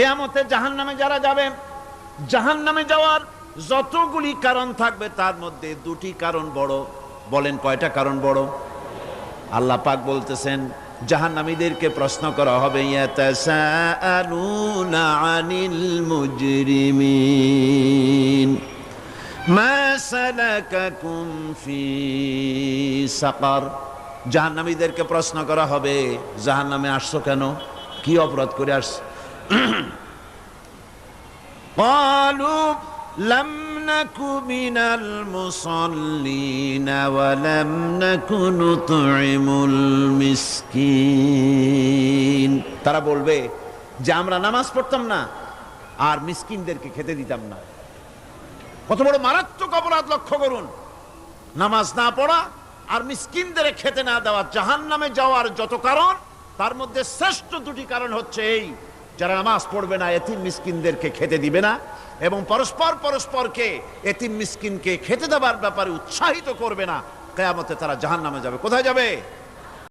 কেয়ামতে জাহান নামে যারা যাবে জাহান নামে যাওয়ার যতগুলি কারণ থাকবে, তার মধ্যে দুটি কারণ বড়। বলেন কয়টা কারণ বড়? আল্লাহ পাক বলতেছেন, জাহান্নামীদেরকে প্রশ্ন করা হবে সাকার? জাহান্নামীদেরকে প্রশ্ন করা হবে, জাহান্নামে আসছো কেন? কি অপরাধ করে আসছো قالوا لم نك من المصلين ولم نك نطعم المسكين তারা বলবে যে আমরা নামাজ পড়তাম না আর মিসকিনদেরকে খেতে দিতাম না কত বড় মারাত্মক অপরাধ লক্ষ্য করুন নামাজ না পড়া আর মিসকিনদের খেতে না দেওয়া জাহান নামে যাওয়ার যত কারণ তার মধ্যে শ্রেষ্ঠ দুটি কারণ হচ্ছে এই যারা নামাজ পড়বে না, এতিম মিসকিনদেরকে খেতে দিবে না এবং পরস্পর পরস্পরকে এতিম মিসকিনকে খেতে দেবার ব্যাপারে উৎসাহিত করবে না, কেয়ামতে তারা জাহান নামে যাবে। কোথায় যাবে?